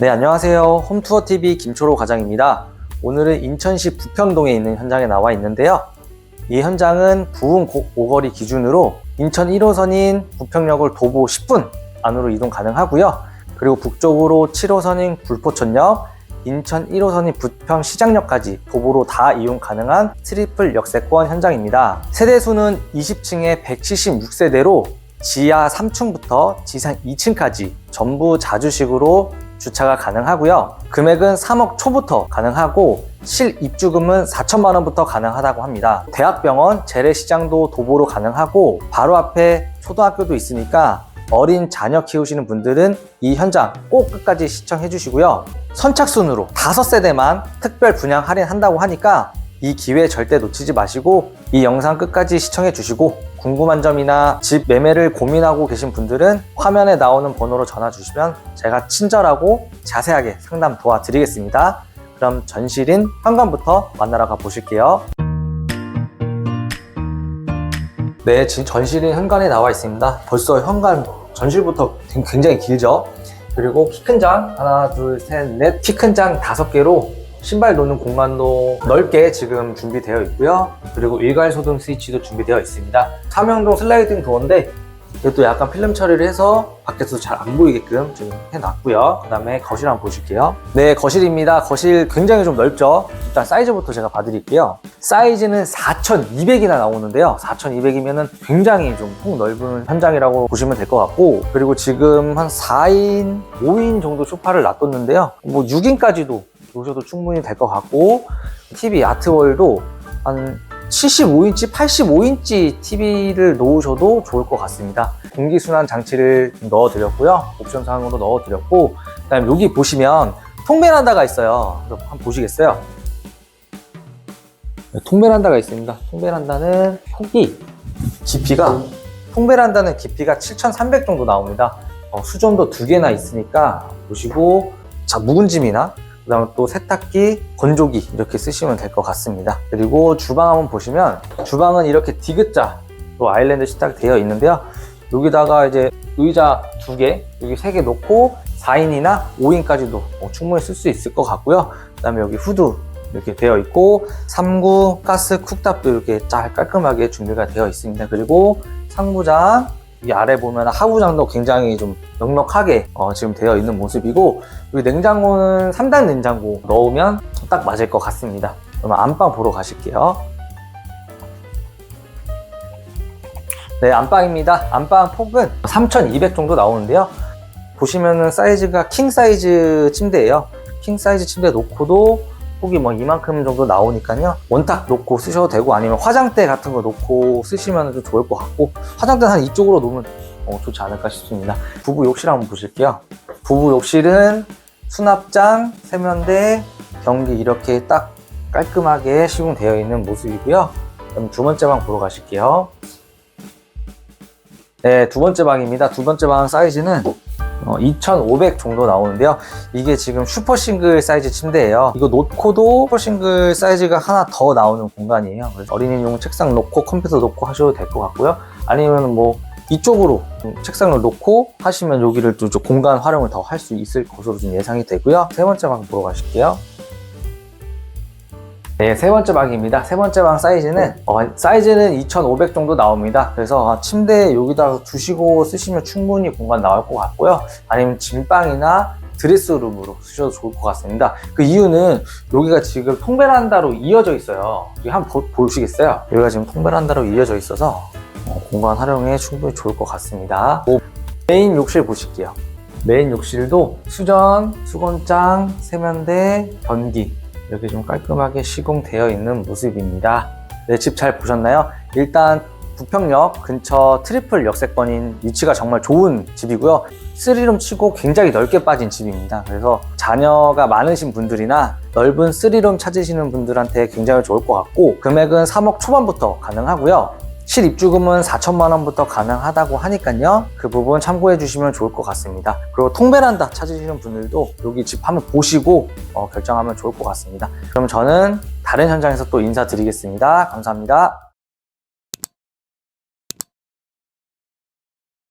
네, 안녕하세요. 홈투어TV 김초로 과장입니다. 오늘은 인천시 부평동에 있는 현장에 나와 있는데요. 이 현장은 부흥 고- 오거리 기준으로 인천 1호선인 부평역을 도보 10분 안으로 이동 가능하고요. 그리고 북쪽으로 7호선인 불포천역, 인천 1호선인 부평시장역까지 도보로 다 이용 가능한 트리플 역세권 현장입니다. 세대수는 20층에 176세대로 지하 3층부터 지상 2층까지 전부 자주식으로 주차가 가능하고요. 금액은 3억 초부터 가능하고 실 입주금은 4천만 원부터 가능하다고 합니다. 대학병원, 재래시장도 도보로 가능하고 바로 앞에 초등학교도 있으니까 어린 자녀 키우시는 분들은 이 현장 꼭 끝까지 시청해 주시고요. 선착순으로 5세대만 특별 분양 할인한다고 하니까 이 기회 절대 놓치지 마시고 이 영상 끝까지 시청해 주시고 궁금한 점이나 집 매매를 고민하고 계신 분들은 화면에 나오는 번호로 전화 주시면 제가 친절하고 자세하게 상담 도와드리겠습니다. 그럼 전실인 현관부터 만나러 가 보실게요. 네, 지금 전실인 현관에 나와 있습니다. 벌써 현관 전실부터 굉장히 길죠? 그리고 키 큰 장 하나, 둘, 셋, 넷. 키 큰 장 다섯 개로 신발 놓는 공간도 넓게 지금 준비되어 있고요. 그리고 일괄 소등 스위치도 준비되어 있습니다. 삼형동 슬라이딩 도어인데 이것도 약간 필름 처리를 해서 밖에서 잘 안 보이게끔 좀 해놨고요. 그 다음에 거실 한번 보실게요. 네, 거실입니다. 거실 굉장히 좀 넓죠? 일단 사이즈부터 제가 봐드릴게요. 사이즈는 4,200이나 나오는데요. 4,200이면 굉장히 좀 폭 넓은 현장이라고 보시면 될 것 같고 그리고 지금 한 4인, 5인 정도 소파를 놔뒀는데요. 뭐 6인까지도 놓으셔도 충분히 될 것 같고 TV 아트월도 한 75인치, 85인치 TV를 놓으셔도 좋을 것 같습니다. 공기순환 장치를 넣어드렸고요. 옵션 사항으로 넣어드렸고, 그 다음에 여기 보시면 통베란다가 있어요. 한번 보시겠어요? 네, 통베란다가 있습니다. 통베란다는 폭이, 깊이가, 통베란다는 깊이가 7,300 정도 나옵니다. 어, 수전도 두 개나 있으니까 보시고, 자, 묵은 짐이나 그 다음에 또 세탁기, 건조기 이렇게 쓰시면 될 것 같습니다. 그리고 주방 한번 보시면 주방은 이렇게 디귿자로 아일랜드 식탁 되어 있는데요. 여기다가 이제 의자 두 개, 여기 세 개 놓고 4인이나 5인까지도 충분히 쓸 수 있을 것 같고요. 그 다음에 여기 후드 이렇게 되어 있고 3구 가스 쿡탑도 이렇게 잘 깔끔하게 준비가 되어 있습니다. 그리고 상부장 이 아래 보면 하부장도 굉장히 좀 넉넉하게 어, 지금 되어 있는 모습이고 여기 냉장고는 3단 냉장고 넣으면 딱 맞을 것 같습니다. 그러면 안방 보러 가실게요. 네, 안방입니다. 안방 폭은 3,200 정도 나오는데요. 보시면은 사이즈가 킹 사이즈 침대예요. 킹 사이즈 침대 놓고도 폭이 뭐 이만큼 정도 나오니까요. 원탁 놓고 쓰셔도 되고 아니면 화장대 같은 거 놓고 쓰시면 좀 좋을 것 같고 화장대는 한 이쪽으로 놓으면 어, 좋지 않을까 싶습니다. 부부 욕실 한번 보실게요. 부부 욕실은 수납장, 세면대, 변기 이렇게 딱 깔끔하게 시공되어 있는 모습이고요. 그럼 두 번째 방 보러 가실게요. 네, 두 번째 방입니다. 두 번째 방 사이즈는 어, 2,500 정도 나오는데요. 이게 지금 슈퍼 싱글 사이즈 침대예요. 이거 놓고도 슈퍼 싱글 사이즈가 하나 더 나오는 공간이에요. 그래서 어린이용 책상 놓고 컴퓨터 놓고 하셔도 될 것 같고요. 아니면 뭐 이쪽으로 좀 책상을 놓고 하시면 여기를 또좀 공간 활용을 더 할 수 있을 것으로 좀 예상이 되고요. 세 번째 방 보러 가실게요. 네, 세 번째 방입니다. 세 번째 방 사이즈는 어, 사이즈는 2,500 정도 나옵니다. 그래서 아, 침대 여기다 두시고 쓰시면 충분히 공간 나올 것 같고요. 아니면 짐방이나 드레스룸으로 쓰셔도 좋을 것 같습니다. 그 이유는 여기가 지금 통베란다로 이어져 있어요. 여기 한번 보, 보시겠어요? 여기가 지금 통베란다로 이어져 있어서 어, 공간 활용에 충분히 좋을 것 같습니다. 오, 메인 욕실 보실게요. 메인 욕실도 수전, 수건장, 세면대, 변기 이렇게 좀 깔끔하게 시공되어 있는 모습입니다. 네, 집 잘 보셨나요? 일단 부평역 근처 트리플 역세권인 위치가 정말 좋은 집이고요. 쓰리룸 치고 굉장히 넓게 빠진 집입니다. 그래서 자녀가 많으신 분들이나 넓은 쓰리룸 찾으시는 분들한테 굉장히 좋을 것 같고 금액은 3억 초반부터 가능하고요. 실입주금은 4천만 원부터 가능하다고 하니까요. 그 부분 참고해 주시면 좋을 것 같습니다. 그리고 통베란다 찾으시는 분들도 여기 집 한번 보시고 어, 결정하면 좋을 것 같습니다. 그럼 저는 다른 현장에서 또 인사드리겠습니다. 감사합니다.